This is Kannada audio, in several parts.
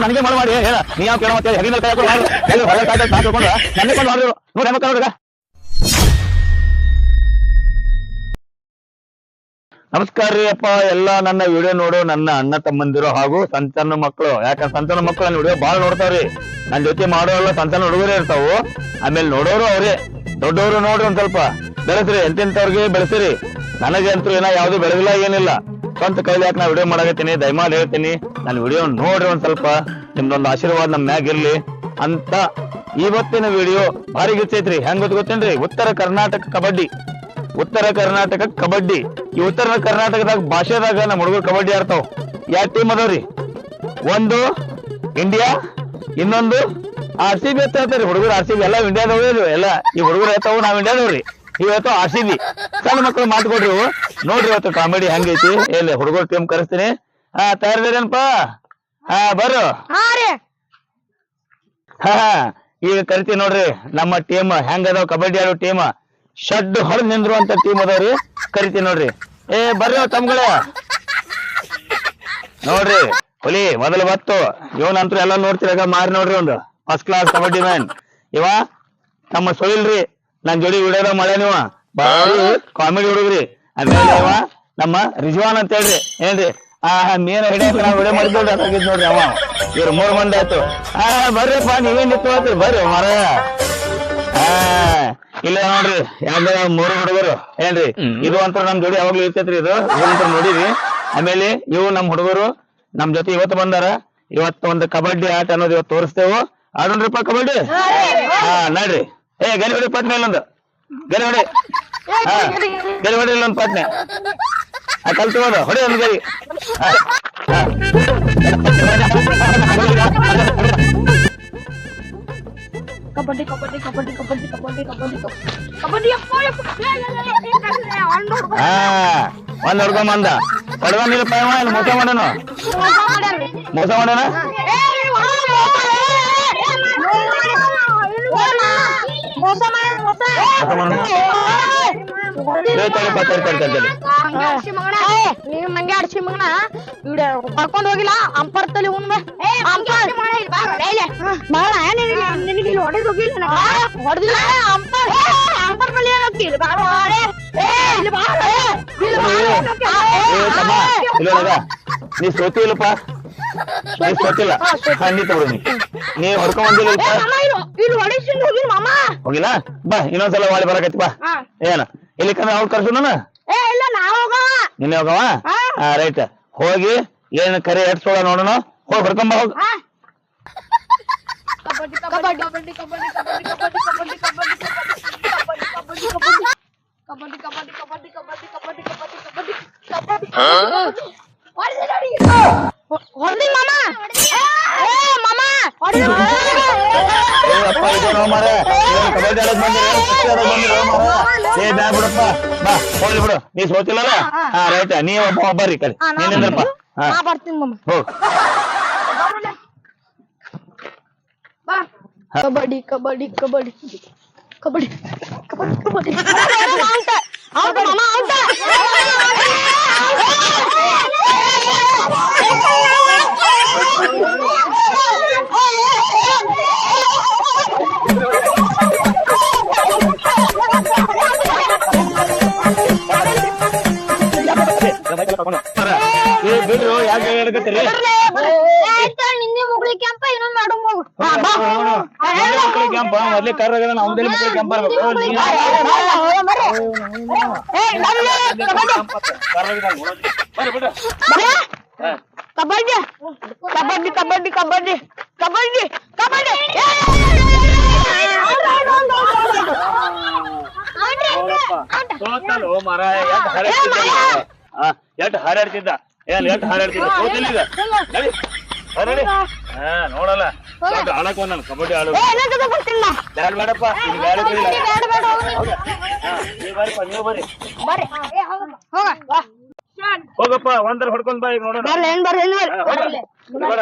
ನನಗೆ ಮಾಡಿ ಹೇಳ ನೀ ಯಾವ ಕೇಳೋ ಮತ್ತೆ ಹೆಂಗ್ ಹೇಳ್ತಾ ನನ್ನ ನೋಡಿ ನಮಸ್ಕಾರ ರೀ ಅಪ್ಪ. ಎಲ್ಲ ನನ್ನ ವಿಡಿಯೋ ನೋಡು. ನನ್ನ ಅಣ್ಣ ತಮ್ಮಂದಿರು ಹಾಗೂ ಸಂತಾನ ಮಕ್ಕಳು. ಯಾಕಂದ್ರೆ ಸಂತಾನ ಮಕ್ಕಳು ನನ್ನ ವಿಡಿಯೋ ಭಾಳ ನೋಡ್ತಾವ್ರಿ. ನನ್ನ ಜೊತೆ ಮಾಡೋಲ್ಲ ಸಂತಾನ ಹುಡುಗರೇ ಇರ್ತಾವು. ಆಮೇಲೆ ನೋಡೋರು ಅವರೇ. ದೊಡ್ಡವರು ನೋಡ್ರಿ ಒಂದ್ ಸ್ವಲ್ಪ. ಬೆಳೆಸ್ರಿ. ಎಂತೆಂತವ್ರಿಗೆ ಬೆಳೆಸಿರಿ. ನನಗೆ ಅಂತೂ ಏನೋ ಯಾವ್ದು ಬೆಳೆದಿಲ್ಲ, ಏನಿಲ್ಲ. ಸ್ವಂತ ಕೈಲಿ ಯಾಕೆ ನಾ ವಿಡಿಯೋ ಮಾಡಕತ್ತೀನಿ? ದಯಮಾಡಿ ಹೇಳ್ತೀನಿ. ನನ್ನ ವಿಡಿಯೋ ನೋಡ್ರಿ ಒಂದ್ ಸ್ವಲ್ಪ. ನಿಮ್ದೊಂದು ಆಶೀರ್ವಾದ ನಮ್ಮ ಮ್ಯಾಗ ಇರ್ಲಿ ಅಂತ. ಇವತ್ತಿನ ವಿಡಿಯೋ ಭಾರಿ ಗಿಚ್ಚೈತ್ರಿ. ಹೆಂಗ್ ಗೊತ್ತ ಗೊತ್ತೇನ್ರಿ? ಉತ್ತರ ಕರ್ನಾಟಕ ಕಬಡ್ಡಿ. ಉತ್ತರ ಕರ್ನಾಟಕ ಕಬಡ್ಡಿ. ಈ ಉತ್ತರ ಕರ್ನಾಟಕದಾಗ ಭಾಷೆದಾಗ ನಮ್ಮ ಹುಡುಗರು ಕಬಡ್ಡಿ ಆಡ್ತಾವ. ಯಾವ ಟೀಮ್ ಅದಾವ್ರಿ? ಒಂದು ಇಂಡಿಯಾ ಇನ್ನೊಂದು ಆರ್ ಸಿ ಬಿ ಅಂತ ಹೇಳ್ತಾರೆ. ಹುಡುಗರು ಆರ್ ಸಿ ಬಿ ಎಲ್ಲ ಇಂಡಿಯಾದವ್ರಿ ಎಲ್ಲ ಈ ಹುಡುಗರು ಹೇಳ್ತಾವು ನಾವ್ ಇಂಡಿಯಾದವ್ರಿ ಇವತ್ತು ಆರ್ ಸಿ ಬಿ ಸಣ್ಣ ಮಕ್ಕಳು ಮಾತುಕೊಡ್ರಿ. ನೋಡ್ರಿ ಇವತ್ತು ಕಾಮಿಡಿ ಹೆಂಗೈತಿ. ಎಲ್ಲಿ ಹುಡುಗರು ಟೀಮ್ ಕರೆಸ್ತೀನಿ. ಹಾ ತಯಾರಿದೇನಪ್ಪ ಹಾ ಬರು. ಹಾ ಈಗ ಕರಿತೀನಿ ನೋಡ್ರಿ. ನಮ್ಮ ಟೀಮ್ ಹೆಂಗ್ ಅದಾವ? ಕಬಡ್ಡಿ ಆಡೋ ಟೀಮ್ ಶಡ್ ಹೊಡೆದ್ ನಿಂದ್ರುವಂತ ಟೀಮ್ ಅದಾವ್ರಿ. ಕರಿತೀನಿ ನೋಡ್ರಿ. ಏ, ಬರ್ರಿ ತಮ್ಗಳ. ನೋಡ್ರಿ, ಹುಲಿ, ಮೊದಲು ಬತ್ತು. ಇವನಂತೂ ಎಲ್ಲ ನೋಡ್ತಿರಾಗ ಮಾರಿ ನೋಡ್ರಿ ಒಂದು. ಫಸ್ಟ್ ಕ್ಲಾಸ್ ಕಬಡ್ಡಿ ಮ್ಯಾನ್ ಇವ, ನಮ್ಮ ಸೊಯಿಲ್ರಿ ನನ್ ಜೋಡಿ ವಿಡಿಯೋದ ಮಳೆ ನೀವ? ಕಾಮಿಡಿ ಹುಡುಗ್ರಿ. ಆಮೇಲೆ ಇವ, ನಮ್ಮ ರಿಜ್ವಾನ್ ಅಂತ ಹೇಳ್ರಿ. ಏನ್ರಿ? ಆ ಮೀನ ಹಿಡಿಯಕ್ ವಿಡಿಯೋ ನೋಡ್ರಿ ಅವ. ಇವ್ರ ಮೂರ್ ಮಂದಿ ಆಯ್ತು. ಆ, ಬರ್ರಿಪ್ಪ, ನೀವೇನ್ ಹೋಗ್ತೀರಿ ಬರ್ರಿ ಮರ ಇಲ್ಲ ನೋಡ್ರಿ ಯಾವ್ದ ಮೂರು ಹುಡುಗರು ಏನ್ರಿ? ಇದು ಅಂತ ನಮ್ ಜೋಡಿ ಯಾವಾಗ್ಲೂ ಇರ್ತೈತ್ರಿ ಇದು. ಅಂತ ನೋಡಿರಿ. ಆಮೇಲೆ ಇವು ನಮ್ ಹುಡುಗರು ನಮ್ ಜೊತೆ ಇವತ್ತು ಬಂದಾರ. ಇವತ್ತು ಒಂದು ಕಬಡ್ಡಿ ಆಟ ಅನ್ನೋದು ಇವತ್ತು ತೋರಿಸ್ತೇವು. ಆಡೋಣ್ರಿಪ್ಪ ಕಬಡ್ಡಿ? ಹಾ ನಡ್ರಿ. ಏ ಗರಿ ಹೊಡಿ ಪಟ್ನೆ ಇಲ್ಲೊಂದು. ಗರಿ ಹೊಡಿ ಹಾ ಗರಿ ಹೊಡಿ ಇಲ್ಲೊಂದು ಪಟ್ನೆ. ಆ ಕಲ್ತು ಹೋದ ಹೊಡಿ ಒಂದು ಗರಿ. ಹಾ, ಹಾ ಒಂದ್ ಹೊಡ್ಕೊಂಬಂದ ಹೊಡ್ಕೊಂಡಿಲ್ಲ ಪೈವ ಇಲ್ಲಿ ಮೋಸ ಮಾಡೋಣ ಮೋಸ ಮಾಡೋಣ ನೀವ್ ಮಂಗೆ ಅಡ್ಸಿ ಮಗನ ಕರ್ಕೊಂಡ್ ಹೋಗಿಲ್ಲ ಅಂಪರ್ ತಲೆ ಉಣ್ಮೆ ಹೋಗಿಲ್ಲ ಅಂಪರ್ ಅಂಪರ್ ನೀ ಸೋತಿಲ್ಲಪ್ಪ ನೀ ಸೋತಿಲ್ಲ ಖಂಡಿತ ನೀ. ನೀ ಹೊಡ್ಕೊಂಡ್ ಬಂದಿಲ್ಲ ಇಲ್ಲಿ ಹೊಡಿಸಿಂದ ಹೋಗಿಲ್ಲ ಮಾಮ ಹೋಗಿಲ್ಲ ಬಾ ಇನ್ನೊಂದ್ಸಲ ವಾಳಿ ಬರಕತ್ತಿ ಬಾ ಹಾ. ಏನ ಇಲ್ಲಿ ಕಂದ್ರೆ ಅವ್ಳು ಕರ್ಸು ನಾನು ಏ ಇಲ್ಲ ನಾವ್ ಹೋಗವ ನಿನ್ನೆ ಹೋಗವ ಹಾ. ಹಾ ರೈಟ್ ಹೋಗಿ ಏನ್ ಕರೆ ಎಡ್ಸೋಳ ನೋಡೋಣ ಹೋಗಿ ಹೊಡ್ಕೊಂಬ ಹೋಗ್ ಕಬಡ್ಡಿ ಕಬಡ್ಡಿ ಕಬಡ್ಡಿ ಕಬಡ್ಡಿ ಕಬಡ್ಡಿ ಕಬಡ್ಡಿ ಕಬಡ್ಡಿ ಕಬಡ್ಡಿ ಕಬಡ್ಡಿ ಕಬಡ್ಡಿ ಕಬಡ್ಡಿ ಕಬಡ್ಡಿ ಕಬಡ್ಡಿ ಕಬಡ್ಡಿ ಕಬಡ್ಡಿ ಕಬಡ್ಡಿ ಕಬಡ್ಡಿ ಕಬಡ್ಡಿ ಹೊಡೆದಿ ಮಾಮ ಏ ಮಾಮ ಏ ಬಾ ಬಿಡು ನೀ ಸೋತಿಲ್ಲಲ್ಲ ಹಾ ರೈತ ನೀ ಒಬ್ಬ ಒಬ್ಬರಿ ಕರಿ ನೀನಿಂದ್ರಪ್ಪ ಹಾ ಬರ್ತೀನಿ ಮಮ್ಮ ಕಬಡ್ಡಿ ಕಬಡ್ಡಿ ಕಬಡ್ಡಿ ಕಬಡ್ಡಿ ಕಬಡ್ಡಿ ಕಬಡ್ಡಿ ಬಿಡ್ರು ಯಾಕೆ ಕ್ಯಾಂಪ ಮೊದ್ಲೇ ಕರ್ ಆಗದ ನಮ್ದಲ್ಲಿ ಮಕ್ಳಿಗೆ ಕ್ಯಾಂಪ್ ಬರ್ಬೇಕು ಕಬಡ್ಡಿ ಕಬಡ್ಡಿ ಕಬಡ್ಡಿ ಕಬಡ್ಡಿ ಕಬಡ್ಡಿ ಕಬಡ್ಡಿ ಸೋತಲು ಮರ ಎಟ್ ಹಾರಾಡ್ತಿದ್ದ ಏನ್ ಲೇಟ್ ಹಾರಾಡ್ತಿದ್ದೆ ಗೊತ್ತಿಲ್ಲ ಅರೆ ಹಾ ನೋಡಲ್ಲ ಸಾಕು ಆಡಕ್ ನಾನು ಕಬಡ್ಡಿ ಆಡು ಬೇಡ ಬೇಡಪ್ಪ ಇಲ್ಲಿ ಬೇಡ ಬೇಡ ನೀವು ಬರ್ರಿ ಹೋಗಪ್ಪ ಒಂದರ ಹೊಡ್ಕೊಂಡ್ ಬಾ ಈಗ ನೋಡೋಣ ಏನ್ ಬರ್ರಿ ಬೇಡ ಮಗ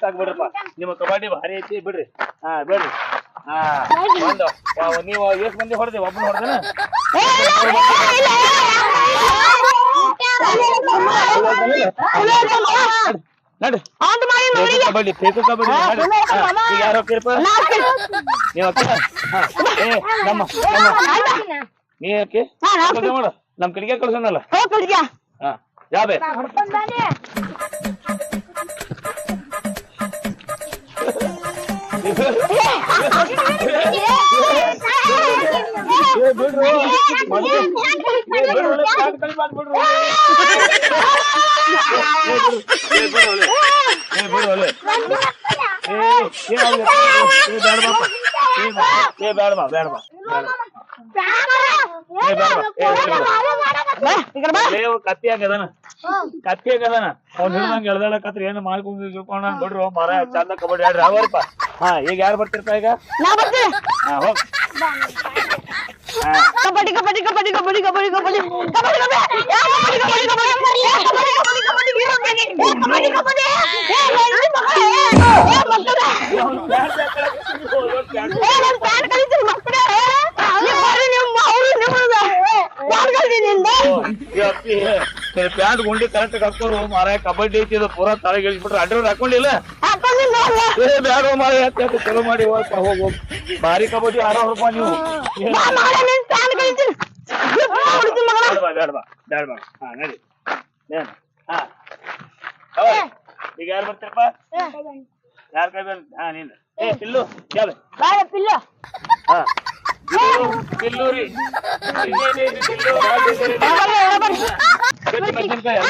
ಸಾಕ್ ಬಿಡ್ರಪ್ಪ. ನಿಮ್ಮ ಕಬಡ್ಡಿ ಭಾರಿ ಐತಿ ಬಿಡ್ರಿ. ಹಾ ಬಿಡ್ರಿ. ಹಾ ಒಂದು ನೀವು ಎಷ್ಟ್ ಮಂದಿ ಹೊಡೆದಿ? ಒಬ್ಬನ ಹೊಡೆದನ? ನಡ್ರಿ ಆಂದ್ ಮಾಡಿ ತೇಕು ಕಬಡ್ಡಿ ತೇಕು ಕಬಡ್ಡಿ ಈಗ ಯಾರು ಹೋಗ್ತೀರಪ್ಪ ನೀವು ಹೋಗ್ತೀರಾ? ಹಾ. ಏ ನಮ್ಮ ನಮ್ಮ. ನೀ ಯಾಕೆ? ಮಾಡು. ನಮ್ ಕಡೆಗೆ ಹಾ ಯಾವೆ ಬೇಡವಾ ಬೇಡವಾ ಕತ್ತಿ ಹಂಗದಾನ ಕತ್ತಿ ಹಂಗದಾನ ಅವ್ನ ಹಿಡ್ದಂಗ ಎಳ್ದಾಡಕತ್ರ ಏನ್ ಮಾಡ್ಕೊಂಡು ಬಿಡ್ರು ಮರ ಚಂದ ಕಬಡ್ಡಿ ಆಡ್ರಿ ಅವರಪ್ಪ ಹಾ ಈಗ ಯಾರು ಬರ್ತಿರ್ಪ ಈಗ ನಾ ಬರ್ತೀನಿ ಹಾ ಹೋಗ್ ಹಾ ಕಬಡ್ಡಿ ಕಬಡ್ಡಿ ಕಬಡ್ಡಿ ಕಬಡ್ಡಿ ಕಬಡ್ಡಿ ಕಬಡ್ಡಿ ಕಬಡ್ಡಿ ಕಬಡ್ಡಿ ಯಾ ಕಬಡ್ಡಿ ಕಬಡ್ಡಿ ಕಬಡ್ಡಿ ಯಾ ಕಬಡ್ಡಿ ಕಬಡ್ಡಿ ಕಬಡ್ಡಿ ಕಬಡ್ಡಿ ಕಬಡ್ಡಿ ಏ ನನ್ ಮಕ್ಕಳೇ ಏ ಮಕ್ಕಳೇ ಏ ನನ್ ಪ್ಯಾನ್ ಕಲಿತೀನಿ ಮಕ್ಕಳೇ ನೀವು ಬರ್ರಿ ನಿಮ್ಮ ಅವ್ರು ನಿಮ್ಮದ ಪ್ಯಾನ್ ಕಲಿತಿನಿಂದ ಪ್ಯಾಂಟ್ ಗುಂಡಿ ಕರೆಕ್ಟ್ ಹಾಕೋರು ಮಾರ ಕಬಡ್ಡಿ ಐತಿ ಇದು ಪೂರಾ ತಲೆಗೆ ಇಳಿಸ್ಬಿಟ್ರೆ ಅಡ್ರ ಹಾಕೊಂಡಿಲ್ಲ ಹಾಕೊಂಡು ನೋಡ್ಲ ಏ ಬ್ಯಾಡ ಮಾಡ ಚಲೋ ಮಾಡಿ ಹೋಗ್ಪ ಹೋಗ್ ಹೋಗ್ ಭಾರಿ ಕಬಡ್ಡಿ ಆಡೋರಪ್ಪ ನೀವು ಬೇಡವಾ ಬೇಡವಾ ಹಾ ನಡಿ ಹಾ ಈಗ ಯಾರು ಬರ್ತೀರಪ್ಪ ಯಾರ ಕೈ ಬಂದ್ ಹಾ ನೀನು ಏ ಪಿಲ್ಲು ಕೇಳ ಬಾರ ಪಿಲ್ಲು ಹಾ ಪಿಲ್ಲು ರೀ ಪಿಲ್ಲು ಮೆಣಸಿನ್ಕಾಯಿ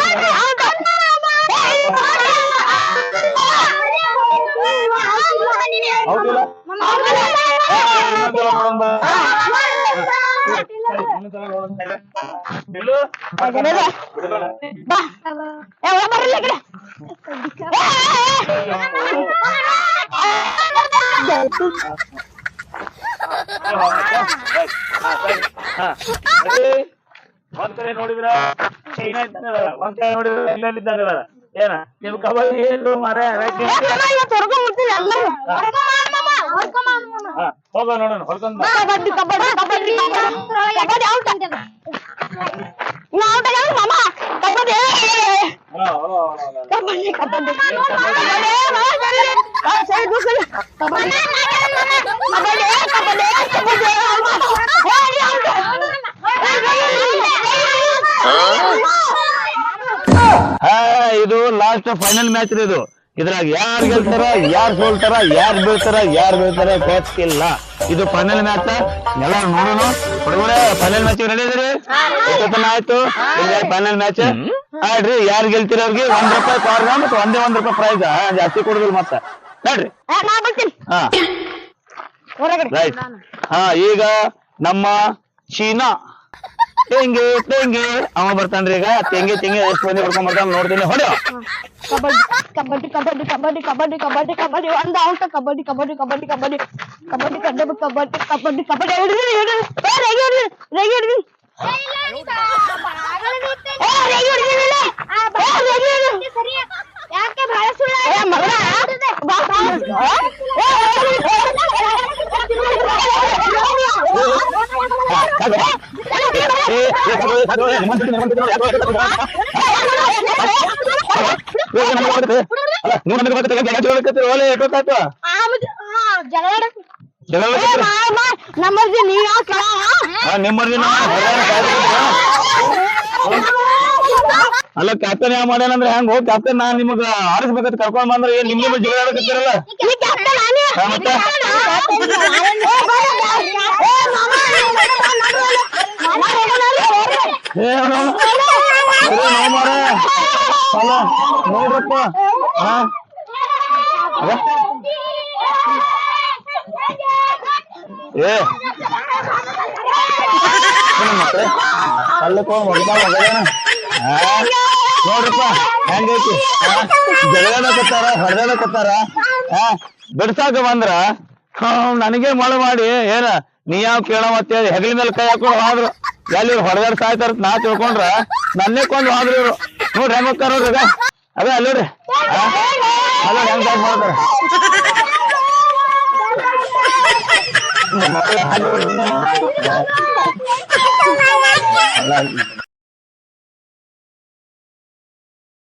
ಒಂದ್ ಕಡೆ ನೋಡಿದ್ರ ಒಂದ್ ಕಡೆ ನೋಡಿದ್ರ ಇದ್ದಂಗದ. ಏನ ನಿಮ್ ಕಬಡ್ಡಿ ಏನು ಮಾರ ಹೋಗ ನೋಡೋಣ ಬಾ. ಕಬಡ್ಡಿ ಕಬಡ್ಡಿ. ಕಬಡ್ಡಿ ಕಬಡ್ಡಿ ಔಟ್ ಔಟ್ ಆಗ್ಯಾವ ಮಾಮ? ಕಬಡ್ಡಿ. ಹಾ, ಹೋ, ಹೋ. ಕಬಡ್ಡಿ ಕಬಡ್ಡಿ. ಕಬಡ್ಡಿ ಕಬಡ್ಡಿ. ಹಾ ಇದು ಲಾಸ್ಟ್ ಫೈನಲ್ ಮ್ಯಾಚ್ ರೀ ಇದು. ಇದ್ರಾಗ ಯಾರ್ ಗೆಲ್ತಾರ ಯಾರ್ ಸೋಲ್ತಾರ ಯಾರ್ ಬೀಳ್ತಾರ ಯಾರ್ ಬೀಳ್ತಾರ ಗೊತ್ತಿಲ್ಲ. ಇದು ಫೈನಲ್ ಮ್ಯಾಚ್ ಎಲ್ಲ ನೋಡೋಣ. ಹುಡುಗರೇ ಫೈನಲ್ ಮ್ಯಾಚ್ ಎಷ್ಟೊತ್ತನ ಆಯ್ತು. ಫೈನಲ್ ಮ್ಯಾಚ್ ಆಡ್ರಿ ಯಾರ್ ಗೆಲ್ತೀರ ಅವ್ರಿಗೆ ಒಂದ್ ರೂಪಾಯಿ ಕಾರ್ಗ ಮತ್ತೆ ಒಂದೇ ಒಂದ್ ರೂಪಾಯಿ ಪ್ರೈಸ್ ಜಾಸ್ತಿ ಕೊಡುದಿಲ್ಲ ಮತ್ತೆ. ನೋಡ್ರಿ. ರೈಟ್ ಹಾ. ಈಗ ನಮ್ಮ ಚೀನಾ ತೆಂಗೆ ತೆಂಗೆ ಅವ ಬರ್ತಾನ್ರಿ ಈಗ ತೆಂಗಿ ತೆಂಗೆ ಎಷ್ಟು ಮಂದಿ ಬರ್ಕೊಂಡ್ ಬರ್ತಾನ ನೋಡ್ತೀನಿ ಹೊಡೆ ಕಬಡ್ಡಿ ಕಬಡ್ಡಿ ಕಬಡ್ಡಿ ಕಬಡ್ಡಿ ಕಬಡ್ಡಿ ಕಬಡ್ಡಿ ಕಬಡ್ಡಿ ಒಂದ ಔಟ್ ಕಬಡ್ಡಿ ಕಬಡ್ಡಿ ಕಬಡ್ಡಿ ಕಬಡ್ಡಿ ಕಬಡ್ಡಿ ಕಬಡ್ಡಿ ಕಬಡ್ಡಿ ಕಬಡ್ಡಿ ಕಬಡ್ಡಿ ಹಿಡಿದ್ರಿ ಹಿಡಿದ್ರಿ ರೇಗಿ ಹಿಡಿದ್ರಿ ಏ ರೇಗಿ ಹಿಡಿದಿಲ್ಲ ಏ ರೇಗಿ ಹಿಡಿದ್ರಿ ಯಾಕೆ ಬಹಳ ಸುಳ್ಳು ಏ ಮಗನ ಬಾ ಬಾ ಏ ನಿಮ್ಮರ್ಜಿ ಅಲ್ಲ ಕ್ಯಾಪ್ಟನ್ ಯಾವ ಮಾಡ್ಯಾನಂದ್ರೆ ಹೆಂಗ್ ಹೋಗಿ ಕ್ಯಾಪ್ಟನ್ ನಾನ್ ನಿಮಗ ಆರಿಸ್ಬೇಕಂತ ಕರ್ಕೊಂಡ್ ಬಂದ್ರೆ ಏನ್ ನಿಮ್ ನಿಮ್ಮ ಜಗಳ? ನೋಡ್ರಪ್ಪ. ಹಾ? ಏ. ಏನ್ ಮಕ್ಳೇ ಅಲ್ಲಕ್ಕೊಂಡ್ ಮಗದ ಮಗದೇನ ಆ, ನೋಡ್ರಪ್ಪ ಹೆಂಗೈತಿ? ಜಗಳಕತ್ತಾರ ಹೊಡೆದಾಡಕತ್ತಾರ ಬಿಡ್ಸಾಕ ಬಂದ್ರ? ನನಗೆ ಮಳೆ ಮಾಡಿ ಏನ ನೀ ಯಾವ ಕೇಳೋ ಮತ್ತೆ ಹೆಗಲ ಮೇಲೆ ಕೈ ಹಾಕೊಂಡು ಹೋದ್ರು. ಎಲ್ಲಿ ಹೊಡೆದಾಡ್ ಸಾಯ್ತಾರ ನಾ ತಿಳ್ಕೊಂಡ್ರ? ನನ್ನೇ ಕೊಂದು ಹೋದ್ರಿ ಇವ್ರು. ನೋಡ್ರಿ ಹೆಂಗ್ ಹೋಗ್ತಾರ ನೋಡ್ರಿ ಅದ ಅಲ್ಲೋರಿ ಅದ ಹೆಂಗ್ ಸಾಕ್ ಮಾಡ್ತಾರ ಅಲ್ಲ.